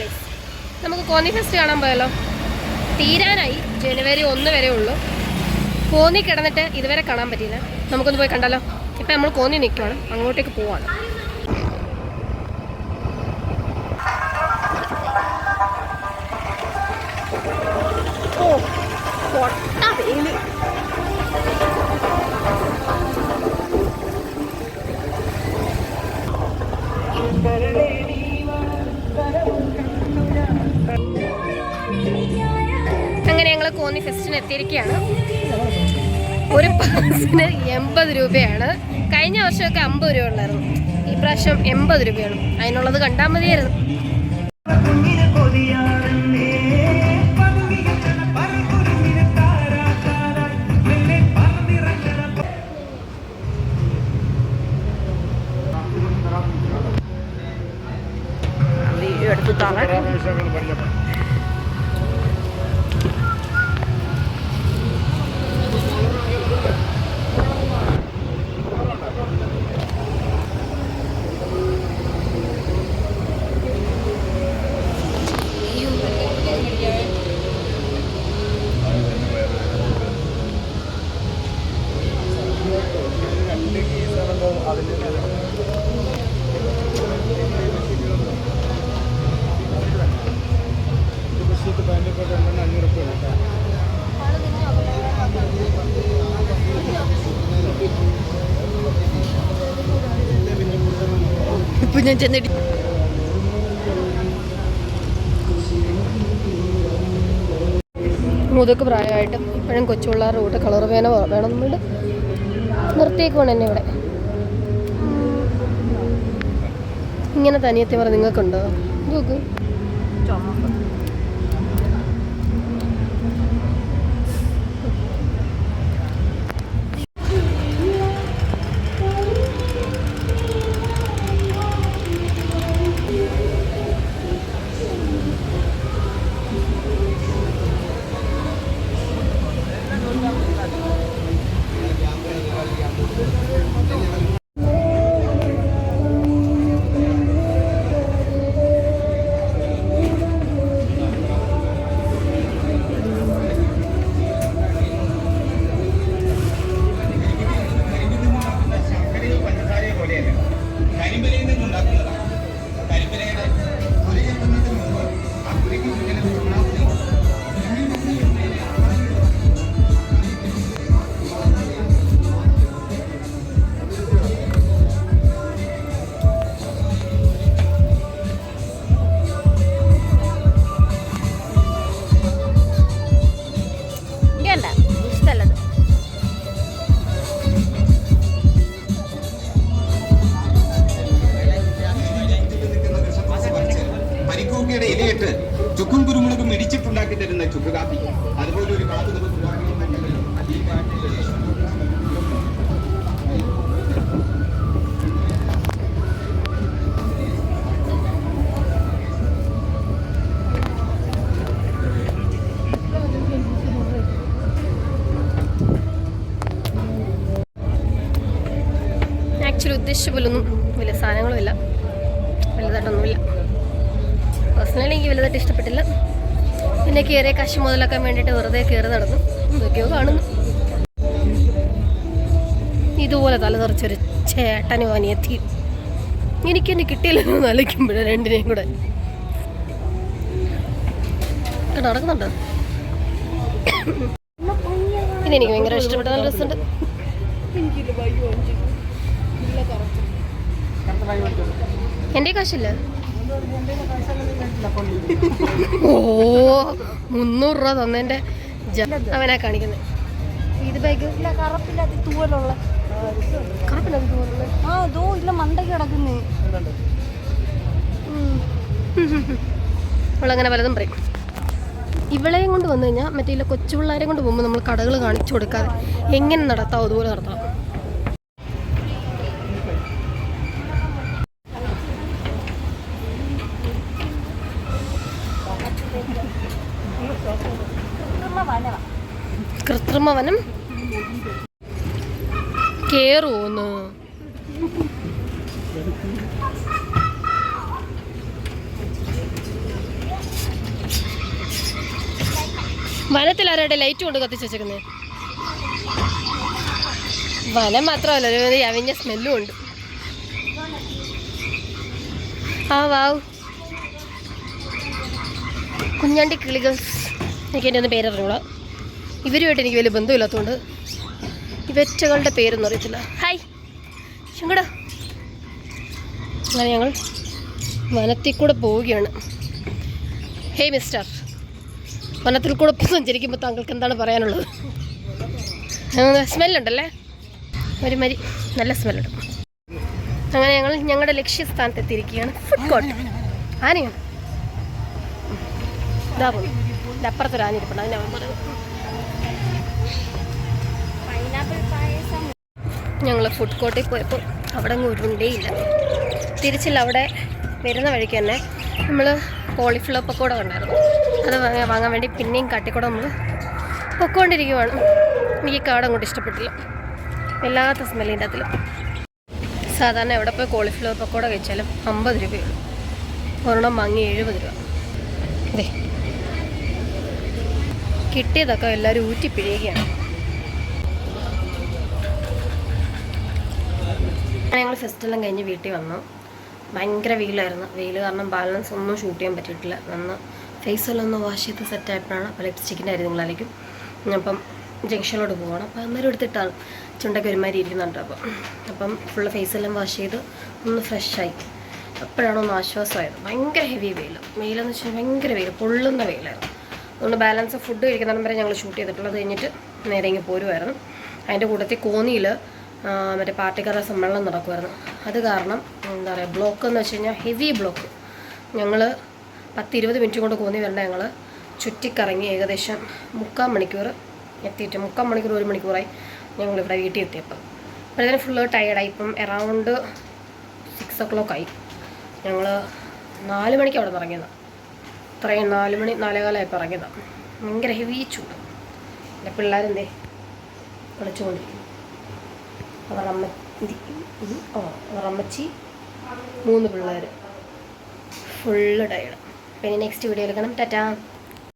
Guys നമുക്ക് Konni fest കാണാൻ പോയാലോ? തീരാനായി. ജനുവരി ഒന്ന് വരെ ഉള്ളൂ. കോന്നി കിടന്നിട്ട് ഇതുവരെ കാണാൻ പറ്റിയില്ല. നമുക്കൊന്ന് പോയി കണ്ടാലോ? ഇപ്പം നമ്മൾ കോന്നി നിൽക്കുവാണ്. അങ്ങോട്ടേക്ക് പോവാണ്. കോന്നി ഫെസ്റ്റിന് എത്തിയിരിക്കുകയാണ്. ഒരു പാസിന് എൺപത് രൂപയാണ്. കഴിഞ്ഞ വർഷമൊക്കെ അമ്പത് രൂപ ഉള്ളായിരുന്നു. ഈ പ്രാവശ്യം എൺപത് രൂപയാണ്. അതിനുള്ളത് കണ്ടാൽ മതിയായിരുന്നു. വീഡിയോ തറ ഇപ്പൊ ഞാൻ ചെന്നിട്ട് മുതൊക്കെ പ്രായമായിട്ട് ഇപ്പോഴും കൊച്ചു പിള്ളേരുടെ കൂട്ട് കളർ പേന വേണമെന്നുണ്ട് നിർത്തിയേക്കുവാണ് എന്നെ ഇവിടെ. ഇങ്ങനെ തനിയത്തി പറ നിങ്ങൾക്കുണ്ടോ? നോക്ക്. ചുക്ക് അതുപോലെ ഒരു കാപ്പി നമുക്ക് ഉണ്ടാക്കണമെന്നുണ്ടെങ്കിൽ ഈ കാറ്റിൽ ആക്ച്വലി ഉദ്ദേശിച്ച പോലൊന്നും വലിയ സാധനങ്ങളുമില്ല വലുതായിട്ടൊന്നുമില്ല. പേഴ്സണലി എനിക്ക് വലുതായിട്ട് ഇഷ്ടപ്പെട്ടില്ല. പിന്നെ കയറിയ കശി മുതലാക്കാൻ വേണ്ടിയിട്ട് വെറുതെ കയറി നടന്നു. എന്തൊക്കെയോ കാണുന്നു. ഇതുപോലെ തല തെറിച്ചൊരു ചേട്ടനും അനിയത്തിയും. എനിക്കെന്നെ കിട്ടിയില്ലെന്ന് നിലയ്ക്കുമ്പോഴേ രണ്ടിനെയും കൂടെ. നടക്കുന്നുണ്ട്? ഇതെനിക്ക് ഭയങ്കര ഇഷ്ടപ്പെട്ട നല്ല രസമുണ്ട്. എന്റെ കാശില്ല? ഓ മുന്നൂറ് രൂപ തന്നെന്റെ അവനാ കാണിക്കുന്നത് ഇത് ബാഗ് ഇല്ല കറുപ്പില്ലാത്ത തൂവലുള്ള ആ ദോ ഇല്ല മണ്ടയ്ക്ക് കിടക്കുന്നേ. അവളങ്ങനെ പലതും പറയും. ഇവളെയും കൊണ്ട് വന്നു കഴിഞ്ഞാൽ മറ്റേ കൊച്ചു പിള്ളേരെ കൊണ്ട് പോകുമ്പോൾ നമ്മൾ കടകൾ കാണിച്ചു കൊടുക്കാതെ എങ്ങനെ നടത്താം അതുപോലെ നടത്താം കൃത്രിമ വനം കേറുവോന്ന് വനത്തിൽ ആരുടെ ലൈറ്റ് കൊണ്ട് കത്തിച്ച് വെച്ചേക്കുന്നത് വനം മാത്രമല്ല ഒരു അവിഞ്ഞ സ്മെല്ലും ഉണ്ട്. ആ വാവ് കുഞ്ഞാണ്ടി കിളികൾ. എനിക്ക് എന്റെ ഒന്ന് പേരറിഞ്ഞോളാം. ഇവരുമായിട്ട് എനിക്ക് വലിയ ബന്ധമില്ലാത്തതുകൊണ്ട് ഇവറ്റകളുടെ പേരൊന്നും അറിയത്തില്ല. ഹായ്. ശങ്കടാ അങ്ങനെ ഞങ്ങൾ വനത്തിൽ കൂടെ പോവുകയാണ്. Hey mister. വനത്തിൽ കൂടെ സഞ്ചരിക്കുമ്പോൾ താങ്കൾക്ക് എന്താണ് പറയാനുള്ളത്? സ്മെല്ലുണ്ടല്ലേ? ഒരു മരി നല്ല സ്മെല്ലുണ്ട്. അങ്ങനെ ഞങ്ങൾ ഞങ്ങളുടെ ലക്ഷ്യസ്ഥാനത്ത് എത്തിയിരിക്കുകയാണ് ഫുഡ് കോർട്ട് ആനയാണ് ഇതാ പോയി ഇത് അപ്പുറത്തൊരു പൈനാപ്പിൾ പായസം. ഞങ്ങൾ ഫുഡ് കോർട്ടിൽ പോയപ്പോൾ അവിടെ അങ്ങ് ഉരുണ്ടേയില്ല. തിരിച്ചില്ല അവിടെ വരുന്ന വഴിക്ക് തന്നെ നമ്മൾ കോളിഫ്ലവർ പക്കോട കൊണ്ടായിരുന്നു. അത് വാങ്ങാൻ വാങ്ങാൻ വേണ്ടി പിന്നെയും കാട്ടിക്കൂടെ നമ്മൾ പൊക്കോണ്ടിരിക്കുവാണ്. എനിക്ക് കാട് അങ്ങോട്ട് ഇഷ്ടപ്പെട്ടില്ല. വല്ലാത്ത സ്മെല്ലിന്റെ അതിൽ സാധാരണ എവിടെ പോയി കോളിഫ്ലവർ പക്കോട കഴിച്ചാലും അമ്പത് രൂപയുള്ളൂ ഒരെണ്ണം വാങ്ങി എഴുപത് രൂപ. അതെ കിട്ടിയതൊക്കെ എല്ലാവരും ഊറ്റി പിഴിയുകയാണ് ഞങ്ങൾ ഫെസ്റ്റെല്ലാം കഴിഞ്ഞ് വീട്ടിൽ വന്നു. ഭയങ്കര വെയിലായിരുന്നു. വെയിൽ കാരണം ബാലൻസ് ഒന്നും ഷൂട്ട് ചെയ്യാൻ പറ്റിയിട്ടില്ല. നന്ന് ഫേസെല്ലാം ഒന്ന് വാഷ് ചെയ്ത് സെറ്റ് ആയപ്പോഴാണ് അപ്പോൾ ലിപ്സ്റ്റിക്കിന്റെ കാര്യം നിങ്ങളായിരിക്കും അപ്പം ജംഗ്ഷനിലോട്ട് പോകണം. അപ്പോൾ അന്നേരം എടുത്തിട്ടാണ് ചുണ്ടൊക്കെ ഒരുമാതിരി ഇരിക്കുന്നുണ്ട് അപ്പം. അപ്പം ഫുള്ള് ഫേസെല്ലാം വാഷ് ചെയ്ത് ഒന്ന് ഫ്രഷായി അപ്പോഴാണ് ഒന്ന് ആശ്വാസമായത്. ഭയങ്കര ഹെവി വെയിൽ വെയിലെന്ന് വെച്ചാൽ ഭയങ്കര വെയിൽ പൊള്ളുന്ന വെയിലായിരുന്നു. അതുകൊണ്ട് ബാലൻസ് ഫുഡ് കഴിക്കുന്നിടം വരെ ഞങ്ങൾ ഷൂട്ട് ചെയ്തിട്ടുള്ളത് കഴിഞ്ഞിട്ട് നേരെ ഇങ്ങ് പോരുമായിരുന്നു അതിന്റെ കൂട്ടത്തിൽ കോന്നിയിൽ മറ്റേ പാർട്ടിക്കാരുടെ സമ്മേളനം നടക്കുമായിരുന്നു അത് കാരണം എന്താ പറയുക ബ്ലോക്ക് എന്ന് വെച്ച് കഴിഞ്ഞാൽ ഹെവി ബ്ലോക്ക് ഞങ്ങൾ പത്ത് ഇരുപത് മിനിറ്റ് കൊണ്ട് കോന്നി വരേണ്ട ഞങ്ങൾ ചുറ്റിക്കറങ്ങി ഏകദേശം മുക്കാൽ മണിക്കൂർ എത്തിയിട്ട് മുക്കാൽ മണിക്കൂർ ഒരു മണിക്കൂറായി ഞങ്ങളിവിടെ വീട്ടിൽ എത്തിയപ്പോൾ അപ്പോഴത്തേനും ഫുള്ള് ടയർഡായി ഇപ്പം എറൗണ്ട് സിക്സ് ഒ ക്ലോക്ക് ആയി. ഞങ്ങൾ നാല് മണിക്ക് അവിടെ നിന്ന് ഇറങ്ങിയതാണ് ഇത്രയും നാല് മണി നാലേകാലമായപ്പോൾ ഇറങ്ങിയതാണ് ഭയങ്കര ഹെവി ചൂട്. എന്റെ പിള്ളേരെന്തേ? കളിച്ചുകൊണ്ടിരിക്കും അവരുടെ അമ്മ ഓ അവർ അമ്മച്ചി മൂന്ന് പിള്ളേർ ഫുള്ള് ടയർഡ് പിന്നെ നെക്സ്റ്റ് വീഡിയോയിൽ കാണാം. ടാറ്റാ.